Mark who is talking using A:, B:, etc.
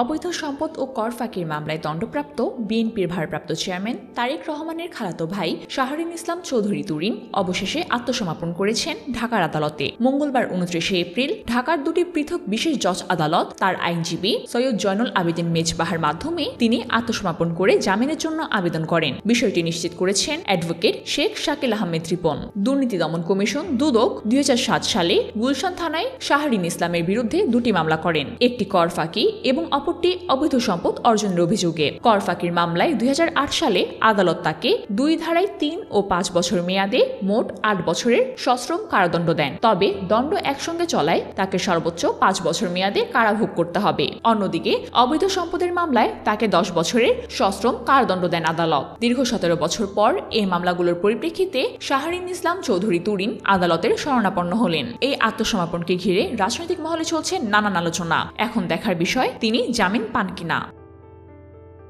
A: অবৈধ সম্পদ ও কর ফাঁকির মামলায় দণ্ডপ্রাপ্ত বিএনপির ভারপ্রাপ্ত চেয়ারম্যান তারেক রহমানের খালাতো ভাই শাহরিন ইসলাম চৌধুরী তুরিন অবশেষে আত্মসমর্পণ করেছেন ঢাকার আদালতে। মঙ্গলবার উনত্রিশে এপ্রিল ঢাকার দুটি পৃথক বিশেষ জজ আদালত তার আইনজীবী সৈয়দ জয়নুল আবেদিন মেজবাহার মাধ্যমে তিনি আত্মসমর্পণ করে জামিনের জন্য আবেদন করেন। বিষয়টি নিশ্চিত করেছেন অ্যাডভোকেট শেখ শাকিল আহমেদ রিপন। দুর্নীতি দমন কমিশন দুদক দুই হাজার সাত সালে গুলশান থানায় শাহরিন ইসলামের বিরুদ্ধে দুটি মামলা করেন। একটি কর ফাঁকি এবং অপরটি অবৈধ সম্পদ অর্জনের অভিযোগে। কর ফাঁকির মামলায় দুই সালে আদালত তাকে দুই ধারায় তিন ও পাঁচ বছর মেয়াদে মোট আট বছরের সশ্রম কারাদণ্ড দেন। তবে দণ্ড একসঙ্গে চলায় তাকে সর্বোচ্চ পাঁচ বছর মেয়াদে কারাভোগ করতে হবে। অন্যদিকে, অবৈধ সম্পদের মামলায় তাকে দশ বছরের সশ্রম কারাদণ্ড দেন আদালত। দীর্ঘ সতেরো বছর পর এই মামলাগুলোর পরিপ্রেক্ষিতে শাহরিন ইসলাম চৌধুরী তুরিন আদালতের শরণাপন্ন হলেন। এই আত্মসমর্পণকে ঘিরে রাজনৈতিক মহলে চলছে নানান আলোচনা। এখন দেখার বিষয়, তিনি জামিন পান কিনা?